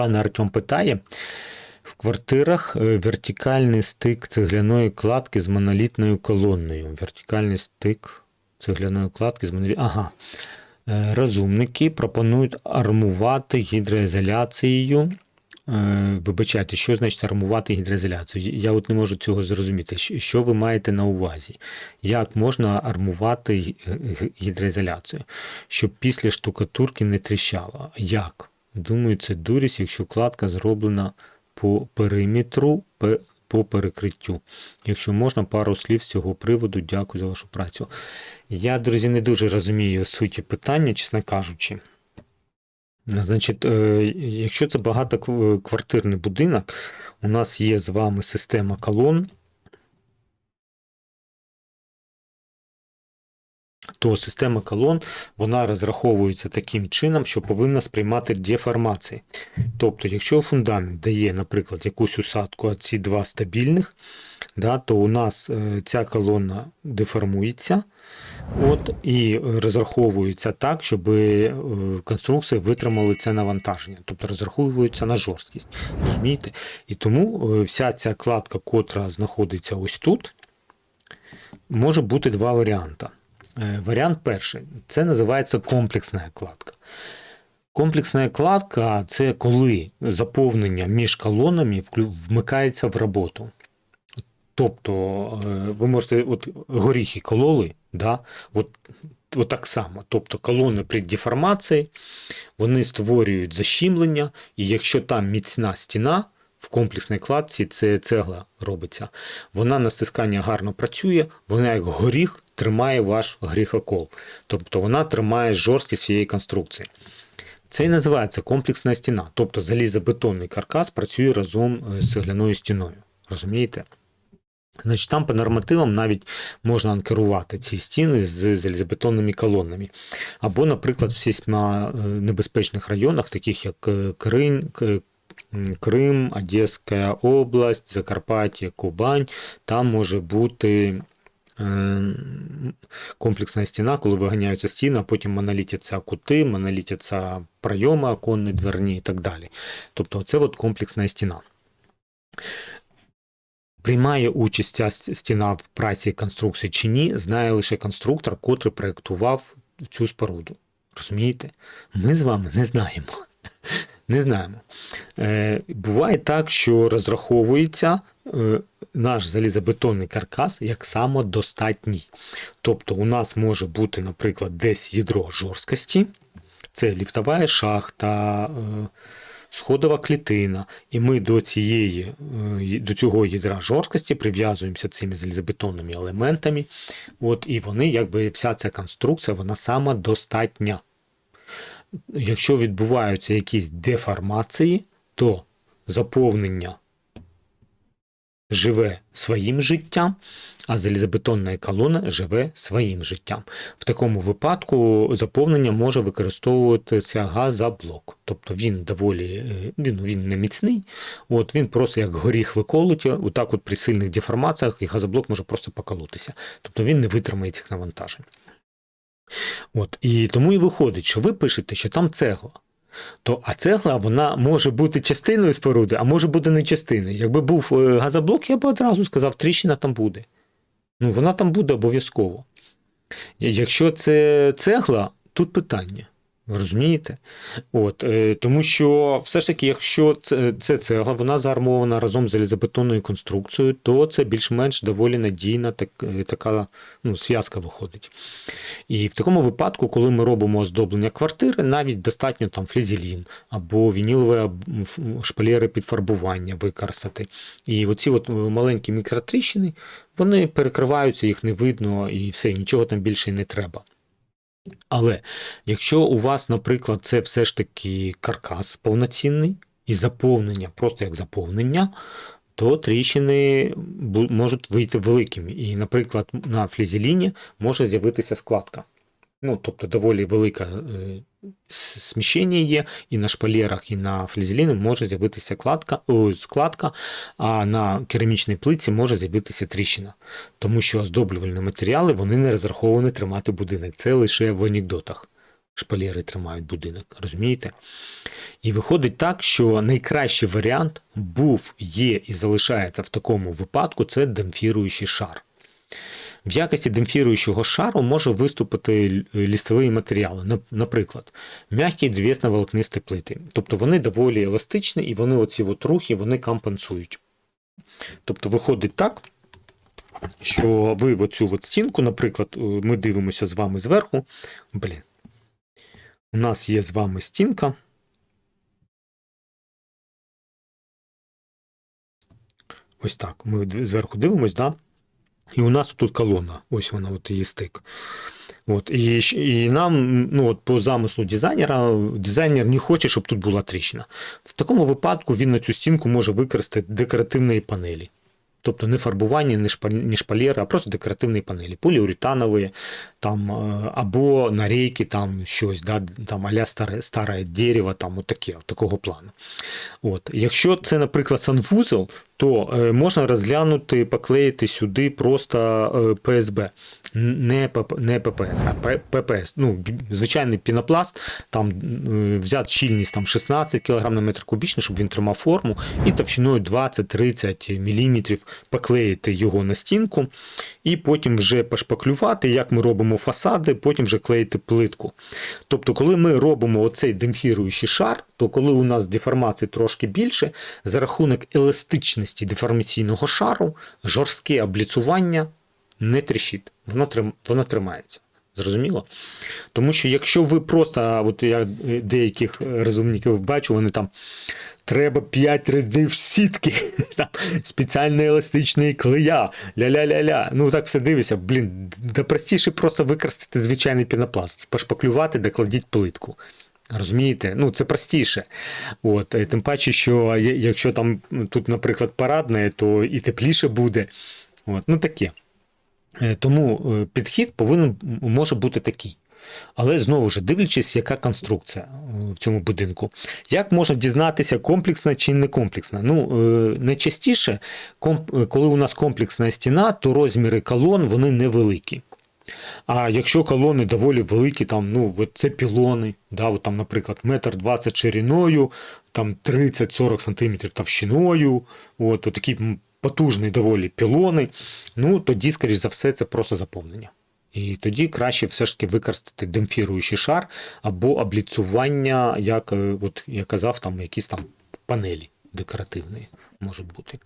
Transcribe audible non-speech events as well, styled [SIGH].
Пан Артем питає. В квартирах е, вертикальний стик цегляної кладки з монолітною колонною. Вертикальний стик цегляної кладки з монолітною. Ага. Е, Розумники пропонують армувати гідроізоляцією. Е, Вибачайте, що значить армувати гідроізоляцію? Я от не можу цього зрозуміти. Що ви маєте на увазі? Як можна армувати гі- гі- гідроізоляцію? Щоб після штукатурки не тріщало? Як? Думаю, це дурість, якщо кладка зроблена по периметру, по перекриттю. Якщо можна, пару слів з цього приводу, дякую за вашу працю. Я, друзі, не дуже розумію суті питання, чесно кажучи. Значить, е, якщо це багатоквартирний будинок, у нас є з вами система колон, то система колон вона розраховується таким чином, що повинна сприймати деформації. Тобто, якщо фундамент дає, наприклад, якусь усадку, а ці два стабільних, да, то у нас е, ця колона деформується от, і розраховується так, щоб е, конструкції витримали це навантаження, тобто розраховується на жорсткість. Розумієте? І тому е, вся ця кладка, котра знаходиться ось тут, може бути два варіанти. Е, Варіант перший це називається комплексна кладка. Комплексна кладка це коли заповнення між колонами вмикається в роботу. Тобто, е, ви можете от горіхи кололи, да? от, от так само. Тобто колони при деформації вони створюють защімлення, і якщо там міцна стіна, в комплексній кладці це цегла робиться. Вона на стискання гарно працює, вона як горіх тримає ваш гріхокол. Тобто вона тримає жорсткість цієї конструкції. Це і називається комплексна стіна. Тобто залізобетонний каркас працює разом е, з цегляною стіною. Розумієте? Значить, там по нормативам навіть можна анкерувати ці стіни з залізобетонними колонами. Або, наприклад, в сісьма е, небезпечних районах, таких як е, Крим, Крим, Одеська область, Закарпаття, Кубань, там може бути комплексна стіна, коли виганяються стіни, а потім монолітяться кути, монолітяться прийоми оконні, дверні і так далі. Тобто, це от комплексна стіна. Приймає участь ця стіна в праці конструкції чи ні, знає лише конструктор, котрий проєктував цю споруду. Розумієте? Ми з вами не знаємо. [LAUGHS] Не знаємо. Е, буває так, що розраховується е, наш залізобетонний каркас як самодостатній. Тобто у нас може бути, наприклад, десь ядро жорсткості, це ліфтова шахта, е, сходова клітина, і ми до цієї, е, до цього ядра жорсткості прив'язуємося цими залізобетонними елементами. От, і вони, якби вся ця конструкція, вона самодостатня. Якщо відбуваються якісь деформації, то заповнення живе своїм життям, а залізобетонна колона живе своїм життям. В такому випадку заповнення може використовуватися газоблок. Тобто він доволі е, він, він не міцний, от він просто як горіх виколить, отак от при сильних деформаціях і газоблок може просто поколотися. Тобто він не витримає цих навантажень. От, і тому і виходить, що ви пишете, що там цегла. То, а цегла вона може бути частиною споруди, а може бути не частиною. Якби був е, газоблок, я б одразу сказав, тріщина там буде. Ну, вона там буде обов'язково. Якщо це цегла, тут питання. Розумієте? От, е, тому що все ж таки, якщо це, це цегла, вона заармована разом з залізобетонною конструкцією, то це більш-менш доволі надійна так, е, така ну, зв'язка виходить. І в такому випадку, коли ми робимо оздоблення квартири, навіть достатньо там флізелін або вінілові об- ф- шпалери під фарбування використати. І оці от е, маленькі мікротріщини, вони перекриваються, їх не видно, і все, нічого там більше не треба. Але якщо у вас, наприклад, це все ж таки каркас повноцінний і заповнення, просто як заповнення, то тріщини можуть вийти великими. І, наприклад, на флізеліні може з'явитися складка. Ну, тобто доволі велике е, сміщення є, і на шпалерах, і на флізеліні може з'явитися кладка, складка, а на керамічній плитці може з'явитися тріщина. Тому що оздоблювальні матеріали вони не розраховані тримати будинок. Це лише в анекдотах. шпалери тримають будинок, розумієте? І виходить так, що найкращий варіант був, є і залишається в такому випадку це демпфіруючий шар. В якості демпфіруючого шару може виступити лістові матеріали, наприклад, м'які древесно-волокнисті плити. Тобто вони доволі еластичні і вони оці от рухи вони компенсують. Тобто виходить так, що ви в оцю от стінку, наприклад, е, ми дивимося з вами зверху. Блін. У нас є з вами стінка. Ось так. Ми зверху дивимось, да? І у нас тут колона. Ось вона, от її стик. От, і, і нам, ну, от по замислу дизайнера, дизайнер не хоче, щоб тут була тріщина. В такому випадку він на цю стінку може використати декоративні панелі. Тобто не фарбування, не, шпаль, не а просто декоративні панелі, поліуретанові, там, е, або нарейки, там щось, да, там аля старе, старе дерево, там отаке, от такого плану. От. Якщо це, наприклад, санвузол, то е, можна розглянути, поклеїти сюди просто е, ПСБ. Не, ПП, не ППС, а ППС. Ну, звичайний пінопласт, там взяти щільність там, 16 кг на метр кубічний, щоб він тримав форму, і товщиною 20-30 мм поклеїти його на стінку, і потім вже пошпаклювати, як ми робимо фасади, потім вже клеїти плитку. Тобто, коли ми робимо оцей демпфіруючий шар, то коли у нас деформації трошки більше, за рахунок еластичності деформаційного шару, жорстке обліцування не тріщить, воно, воно тримається. Зрозуміло? Тому що якщо ви просто, от я е, деяких розумників бачу, вони там треба 5 рядів сітки, [LAUGHS] там, спеціальна еластична клея, ля-ля-ля-ля. Ну так все дивишся, блін, да простіше просто використати звичайний пінопласт, пошпаклювати, докладіть плитку. Розумієте? Ну, це простіше. От, е, тим паче, що якщо там тут, наприклад, парадне, то і тепліше буде. От, ну таке. Е, Тому е, підхід повинен може бути такий. Але знову ж дивлячись, яка конструкція е, в цьому будинку. Як можна дізнатися, комплексна чи не комплексна? Ну, найчастіше, коли у нас комплексна стіна, то розміри колон вони невеликі. А якщо колони доволі великі, там, ну, це пілони, да, от там, наприклад, метр 20 шириною, там 30-40 см товщиною, от, от такі м, потужні доволі пілони, ну тоді, скоріш за все, це просто заповнення. І тоді краще все ж таки використати демпфіруючий шар або обліцювання, як е, от я казав, там якісь там панелі декоративні можуть бути.